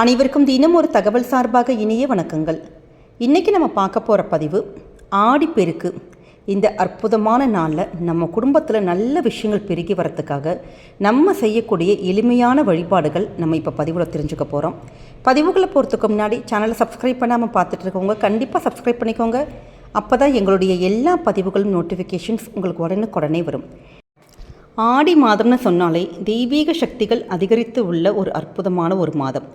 அனைவருக்கும் தினம் ஒரு தகவல் சார்பாக இனிய வணக்கங்கள். இன்றைக்கி நம்ம பார்க்க போகிற பதிவு ஆடிப்பெருக்கு இந்த அற்புதமான நாளில் நம்ம குடும்பத்தில் நல்ல விஷயங்கள் பெருகி வரத்துக்காக நம்ம செய்யக்கூடிய எளிமையான வழிபாடுகள் நம்ம இப்போ பதிவில் தெரிஞ்சுக்க போகிறோம் பதிவுகளை போகிறதுக்கு முன்னாடி சேனலை சப்ஸ்கிரைப் பண்ணாமல் பார்த்துட்டு இருக்கவங்க கண்டிப்பாக சப்ஸ்கிரைப் பண்ணிக்கோங்க. அப்போ தான் எங்களுடைய எல்லா பதிவுகளும் நோட்டிஃபிகேஷன்ஸ் உங்களுக்கு உடனுக்குடனே வரும். ஆடி மாதம்னு சொன்னாலே தெய்வீக சக்திகள் அதிகரித்து உள்ள ஒரு அற்புதமான ஒரு மாதம்.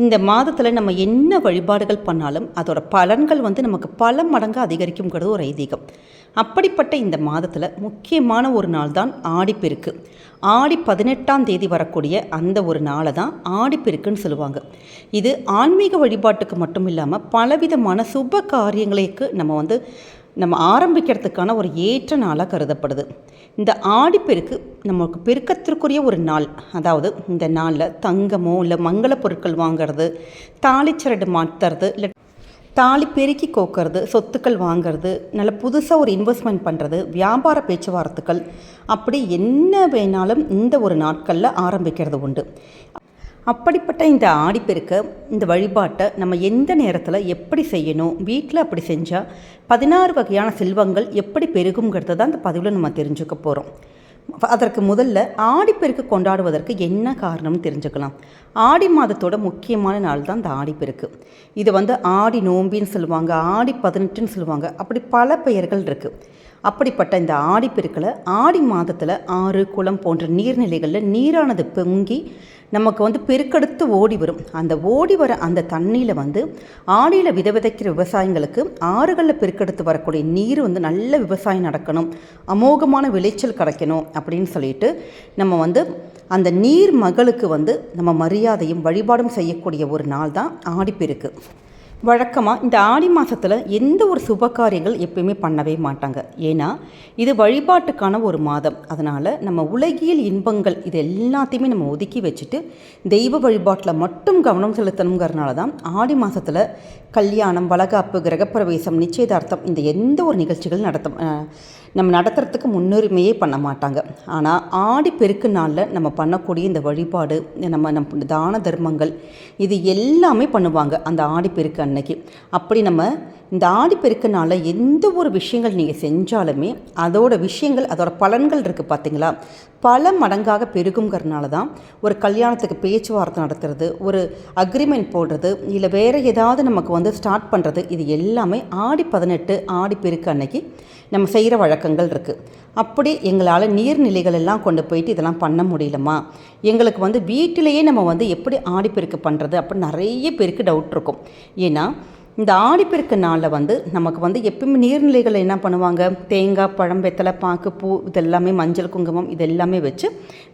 இந்த மாதத்தில் நம்ம என்ன வழிபாடுகள் பண்ணாலும் அதோட பலன்கள் வந்து நமக்கு பல மடங்கு அதிகரிக்குங்கிறது ஒரு ஐதீகம். அப்படிப்பட்ட இந்த மாதத்தில் முக்கியமான ஒரு நாள் தான் ஆடிப்பெருக்கு. ஆடி பதினெட்டாம் தேதி வரக்கூடிய அந்த ஒரு நாளை தான் ஆடிப்பெருக்குன்னு சொல்லுவாங்க. இது ஆன்மீக வழிபாட்டுக்கு மட்டும் இல்லாமல் பலவிதமான சுப காரியங்களுக்கு நம்ம வந்து நம்ம ஆரம்பிக்கிறதுக்கான ஒரு ஏற்ற நாளாக கருதப்படுது. இந்த ஆடிப்பெருக்கு நமக்கு பெருக்கத்திற்குரிய ஒரு நாள். அதாவது இந்த நாளில் தங்கமோ இல்லை மங்கள பொருட்கள் வாங்கிறது தாலிச்சரடு மாற்றுறது இல்லை தாலி பெருக்கி கோக்கிறது சொத்துக்கள் வாங்கிறது நல்ல புதுசாக ஒரு இன்வெஸ்ட்மெண்ட் பண்ணுறது வியாபார பேச்சுவார்த்தைகள் அப்படி என்ன வேணாலும் இந்த ஒரு நாட்களில் ஆரம்பிக்கிறது உண்டு. அப்படிப்பட்ட இந்த ஆடிப்பெருக்க இந்த வழிபாட்டை நம்ம எந்த நேரத்தில் எப்படி செய்யணும் வீட்டில் அப்படி செஞ்சால் பதினாறு வகையான செல்வங்கள் எப்படி பெருகுங்கிறத தான் இந்த பதிவில் நம்ம தெரிஞ்சுக்க போகிறோம் அதற்கு முதல்ல ஆடிப்பெருக்கு கொண்டாடுவதற்கு என்ன காரணம்னு தெரிஞ்சுக்கலாம். ஆடி மாதத்தோட முக்கியமான நாள் தான் இந்த ஆடிப்பெருக்கு. இது வந்து ஆடி நோம்பின்னு சொல்லுவாங்க ஆடி பதினெட்டுன்னு சொல்லுவாங்க அப்படி பல பெயர்கள் இருக்குது அப்படிப்பட்ட இந்த ஆடிப்பெருக்கில் ஆடி மாதத்தில் ஆறு குளம் போன்ற நீர்நிலைகளில் நீரானது பொங்கி நமக்கு வந்து பெருக்கெடுத்து ஓடி வரும். அந்த ஓடி வர அந்த தண்ணியில் வந்து ஆடியில் வித விதைக்கிற விவசாயிங்களுக்கு ஆறுகளில் பெருக்கெடுத்து வரக்கூடிய நீர் வந்து நல்ல விவசாயம் நடக்கணும். அமோகமான விளைச்சல் கிடைக்கணும் அப்படின்னு சொல்லிட்டு நம்ம வந்து அந்த நீர் மகளுக்கு வந்து நம்ம மரியாதையும் வழிபாடும் செய்யக்கூடிய ஒரு நாள் தான் ஆடிப்பெருக்கு வழக்கமாக இந்த ஆடி மாதத்தில் எந்த ஒரு சுப காரியங்கள் எப்பயுமே பண்ணவே மாட்டாங்க. ஏன்னா இது வழிபாட்டுக்கான ஒரு மாதம். அதனால் நம்ம உலகியல் இன்பங்கள் இது எல்லாத்தையுமே நம்ம ஒதுக்கி வச்சுட்டு தெய்வ வழிபாட்டில் மட்டும் கவனம் செலுத்தணுங்கிறனால தான் ஆடி மாதத்தில் கல்யாணம் வளகாப்பு கிரகப்பிரவேசம் நிச்சயதார்த்தம் இந்த எந்த ஒரு நிகழ்ச்சிகள் நடத்த நம்ம நடத்துறதுக்கு முன்னுரிமையே பண்ண மாட்டாங்க. ஆனால் ஆடி பெருக்கு நாளில் நம்ம பண்ணக்கூடிய இந்த வழிபாடு நம்ம நம் தான தர்மங்கள் இது எல்லாமே பண்ணுவாங்க அந்த ஆடி பெருக்கு அன்னைக்கு. அப்படி நம்ம இந்த ஆடி பெருக்கு நாளில் எந்த ஒரு விஷயங்கள் நீங்கள் செஞ்சாலுமே அதோட விஷயங்கள் அதோட பலன்கள் இருக்குது பார்த்தீங்களா பல மடங்காக பெருகுங்கிறதுனால தான் ஒரு கல்யாணத்துக்கு பேச்சுவார்த்தை நடத்துறது ஒரு அக்ரிமெண்ட் போடுறது இல்லை வேறு ஏதாவது நமக்கு வந்து ஸ்டார்ட் பண்ணுறது இது எல்லாமே ஆடி பதினெட்டு ஆடி பெருக்கு அன்னைக்கு நம்ம செய்கிற வழக்கங்கள் இருக்குது அப்படி எங்களால் நீர்நிலைகள் எல்லாம் கொண்டு போயிட்டு இதெல்லாம் பண்ண முடியலம்மா. எங்களுக்கு வந்து வீட்டிலேயே நம்ம வந்து எப்படி ஆடிப்பெருக்கு பண்ணுறது அப்படின்னு நிறைய பேருக்கு டவுட் இருக்கும். ஏன்னா இந்த ஆடிப்பெருக்கு நாளில் வந்து நமக்கு வந்து எப்பயுமே நீர்நிலைகள் என்ன பண்ணுவாங்க? தேங்காய் பழம் வெத்தலை பாக்கு பூ இதெல்லாமே மஞ்சள் குங்குமம் இது எல்லாமே வச்சு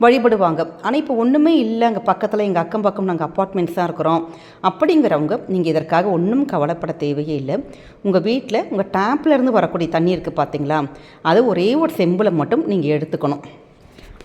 வழிபடுவாங்க. ஆனால் இப்போ ஒன்றுமே இல்லை அங்கே பக்கத்தில் எங்கள் அக்கம் பக்கம் நாங்கள் அப்பார்ட்மெண்ட்ஸ் தான் இருக்கிறோம். அப்படிங்கிறவங்க நீங்கள் இதற்காக ஒன்றும் கவலைப்பட தேவையே இல்லை. உங்கள் வீட்டில் உங்கள் டேப்லேருந்து வரக்கூடிய தண்ணி இருக்குது பார்த்தீங்களா அது ஒரே ஒரு செம்பில் மட்டும் நீங்கள் எடுத்துக்கணும்.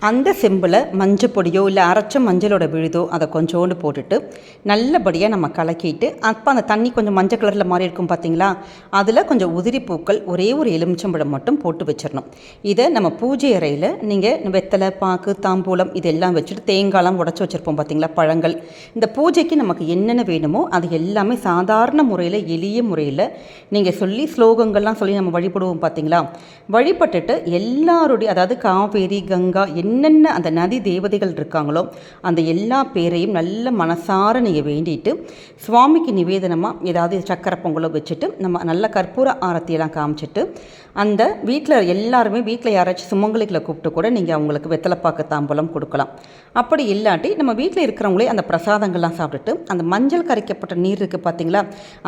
அந்த செம்பில் மஞ்சள் பொடியோ இல்லை அரைச்ச மஞ்சளோட விழுதோ அதை கொஞ்சோண்டு போட்டுட்டு நல்லபடியாக நம்ம கலக்கிட்டு அப்போ அந்த தண்ணி கொஞ்சம் மஞ்சள் கலரில் மாறி இருக்கும் பார்த்தீங்களா அதில் கொஞ்சம் உதிரி பூக்கள் ஒரே ஒரு எலுமிச்சம்பழம் மட்டும் போட்டு வச்சிடணும் இதை நம்ம பூஜை அறையில் நீங்கள் வெத்தலை பாக்கு தாம்பூலம் இதெல்லாம் வச்சுட்டு தேங்காயெலாம் உடச்சி வச்சுருப்போம் பார்த்தீங்களா பழங்கள். இந்த பூஜைக்கு நமக்கு என்னென்ன வேணுமோ அது எல்லாமே சாதாரண முறையில் எளிய முறையில் நீங்கள் சொல்லி ஸ்லோகங்கள்லாம் சொல்லி நம்ம வழிபடுவோம் பார்த்தீங்களா வழிபட்டுட்டு எல்லாருடைய அதாவது காவேரி கங்கா என்னென்ன அந்த நதி தேவதைகள் இருக்காங்களோ அந்த எல்லா பேரையும் நல்ல மனசார நீங்கள் வேண்டிட்டு சுவாமிக்கு நிவேதனமாக ஏதாவது சக்கரை பொங்கலோ வச்சுட்டு நம்ம நல்ல கற்பூர ஆரத்தியெல்லாம் காமிச்சிட்டு அந்த வீட்டில் எல்லாருமே வீட்டில் யாராச்சும் சுமங்கலிகளை கூப்பிட்டு கூட நீங்கள் அவங்களுக்கு வெத்தலைப்பாக்கு தாம்பலம் கொடுக்கலாம். அப்படி இல்லாட்டி நம்ம வீட்டில் இருக்கிறவங்களே அந்த பிரசாதங்கள்லாம் சாப்பிட்டுட்டு அந்த மஞ்சள் கரைக்கப்பட்ட நீர் இருக்குது பார்த்தீங்களா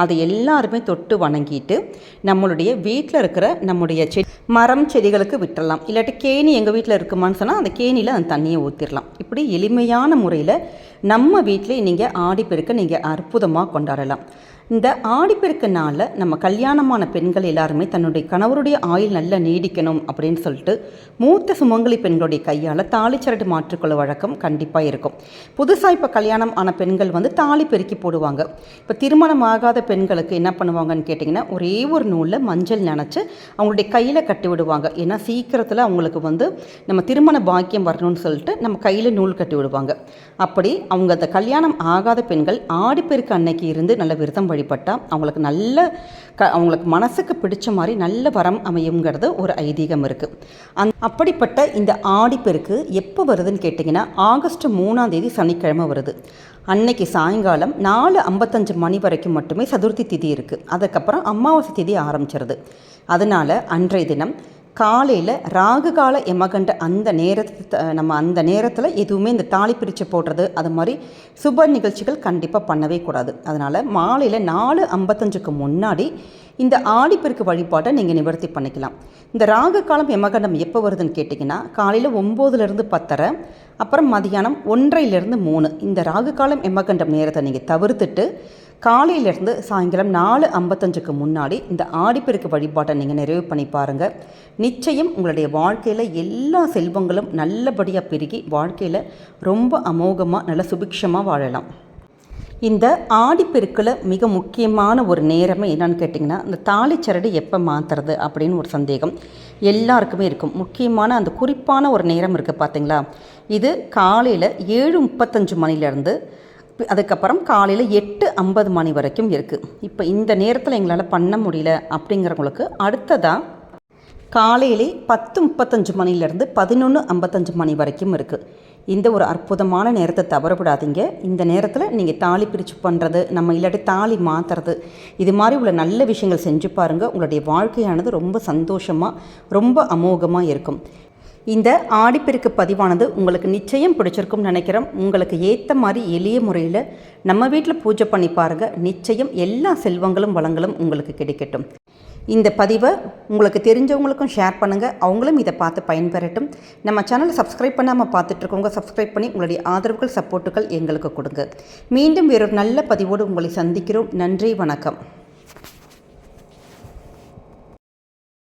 அதை எல்லாருமே தொட்டு வணங்கிட்டு நம்மளுடைய வீட்டில் இருக்கிற நம்முடைய செடி மரம் செடிகளுக்கு விட்டுறலாம். இல்லாட்டி கேணி எங்கள் வீட்டில் இருக்குமான்னு சொன்னால் அந்த கேணியில் அந்த தண்ணியை ஊற்றிடலாம் இப்படி எளிமையான முறையில் நம்ம வீட்டிலே நீங்கள் ஆடிப்பெருக்க நீங்கள் அற்புதமாக கொண்டாடலாம். இந்த ஆடிப்பெருக்கு நாளில் நம்ம கல்யாணமான பெண்கள் எல்லாருமே தன்னுடைய கணவருடைய ஆயுள் நல்லா நீடிக்கணும் அப்படின்னு சொல்லிட்டு மூத்த சுமங்கலி பெண்களுடைய கையால் தாலிச்சரடு மாற்றிக்கொள்ள வழக்கம் கண்டிப்பாக இருக்கும். புதுசாக இப்போ கல்யாணம் ஆன பெண்கள் வந்து தாலி பெருக்கி போடுவாங்க. இப்போ திருமணம் ஆகாத பெண்களுக்கு என்ன பண்ணுவாங்கன்னு கேட்டிங்கன்னா ஒரே ஒரு நூலில் மஞ்சள் நினச்சி அவங்களுடைய கையில் கட்டி விடுவாங்க. ஏன்னா சீக்கிரத்தில் அவங்களுக்கு வந்து நம்ம திருமண பாக்கியம் வரணும்னு சொல்லிட்டு நம்ம கையில் நூல் கட்டி விடுவாங்க. அப்படி அவங்க அந்த கல்யாணம் ஆகாத பெண்கள் ஆடிப்பெருக்கு அன்னைக்கு இருந்து நல்ல விரதம் வழிபட்டால் அவங்களுக்கு நல்ல க அவங்களுக்கு மனசுக்கு பிடிச்ச மாதிரி நல்ல வரம் அமையுங்கிறது ஒரு ஐதீகம் இருக்குது அந் அப்படிப்பட்ட இந்த ஆடிப்பெருக்கு எப்போ வருதுன்னு கேட்டிங்கன்னா ஆகஸ்ட் மூணாம் தேதி சனிக்கிழமை வருது. அன்னைக்கு சாயங்காலம் நாலு ஐம்பத்தஞ்சு மணி வரைக்கும் மட்டுமே சதுர்த்தி திதி இருக்குது அதுக்கப்புறம் அமாவாசை திதி ஆரம்பிச்சிருது. அதனால் அன்றைய தினம் காலையில் ராகு கால எமகண்ட அந்த நேரத்தை நம்ம அந்த நேரத்தில் எதுவுமே இந்த தாலி பிரித்து போடுறது அது மாதிரி சுப நிகழ்ச்சிகள் கண்டிப்பாக பண்ணவே கூடாது. அதனால் மாலையில் நாலு ஐம்பத்தஞ்சுக்கு முன்னாடி இந்த ஆடிப்பெருக்கு வழிபாட்டை நீங்கள் நிவர்த்தி பண்ணிக்கலாம். இந்த ராகு காலம் எமகண்டம் எப்போ வருதுன்னு கேட்டிங்கன்னா காலையில் ஒம்போதுலேருந்து பத்தரை அப்புறம் மதியானம் ஒன்றையிலேருந்து மூணு. இந்த ராகு காலம் எமகண்டம் நேரத்தை நீங்கள் தவிர்த்துட்டு காலையிலேருந்து சாயங்காலம் நாலு ஐம்பத்தஞ்சுக்கு முன்னாடி இந்த ஆடிப்பெருக்கு வழிபாட்டை நீங்கள் நிறைவு பண்ணி பாருங்கள் நிச்சயம் உங்களுடைய வாழ்க்கையில் எல்லா செல்வங்களும் நல்லபடியாக பெருகி வாழ்க்கையில் ரொம்ப அமோகமாக நல்ல சுபிக்ஷமாக வாழலாம். இந்த ஆடிப்பெருக்கில் மிக முக்கியமான ஒரு நேரமே என்னன்னு கேட்டிங்கன்னா இந்த தாலிச்சரடு எப்போ மாற்றுறது அப்படின்னு ஒரு சந்தேகம் எல்லாருக்குமே இருக்கும். முக்கியமான அந்த குறிப்பான ஒரு நேரம் இருக்குது பார்த்தீங்களா இது காலையில் ஏழு முப்பத்தஞ்சு மணிலேருந்து அதுக்கப்புறம் காலையில் எட்டு ஐம்பது மணி வரைக்கும் இருக்குது இப்போ இந்த நேரத்தில் எங்களால் பண்ண முடியல அப்படிங்கிறவங்களுக்கு அடுத்ததாக காலையிலே பத்து முப்பத்தஞ்சு மணிலேருந்து பதினொன்று ஐம்பத்தஞ்சு மணி வரைக்கும் இருக்குது இந்த ஒரு அற்புதமான நேரத்தை தவறப்படாதீங்க இந்த நேரத்தில் நீங்கள் தாலி பிரித்து பண்ணுறது நம்ம இல்லாட்டி தாலி மாற்றுறது இது மாதிரி உள்ள நல்ல விஷயங்கள் செஞ்சு பாருங்கள் உங்களுடைய வாழ்க்கையானது ரொம்ப சந்தோஷமாக ரொம்ப அமோகமாக இருக்கும். இந்த ஆடிப்பெருக்கு பதிவானது உங்களுக்கு நிச்சயம் பிடிச்சிருக்கும்னு நினைக்கிறோம் உங்களுக்கு ஏற்ற மாதிரி எளிய முறையில் நம்ம வீட்டில் பூஜை பண்ணி பாருங்கள் நிச்சயம் எல்லா செல்வங்களும் வளங்களும் உங்களுக்கு கிடைக்கட்டும். இந்த பதிவை உங்களுக்கு தெரிஞ்சவங்களுக்கும் ஷேர் பண்ணுங்கள் அவங்களும் இதை பார்த்து பயன்பெறட்டும். நம்ம சேனலை சப்ஸ்கிரைப் பண்ணாமல் பார்த்துட்ருக்கோங்க சப்ஸ்கிரைப் பண்ணி உங்களுடைய ஆதரவுகள் சப்போர்ட்டுகள் எங்களுக்கு கொடுங்க. மீண்டும் வேறொரு நல்ல பதிவோடு உங்களை சந்திக்கிறோம். நன்றி வணக்கம்.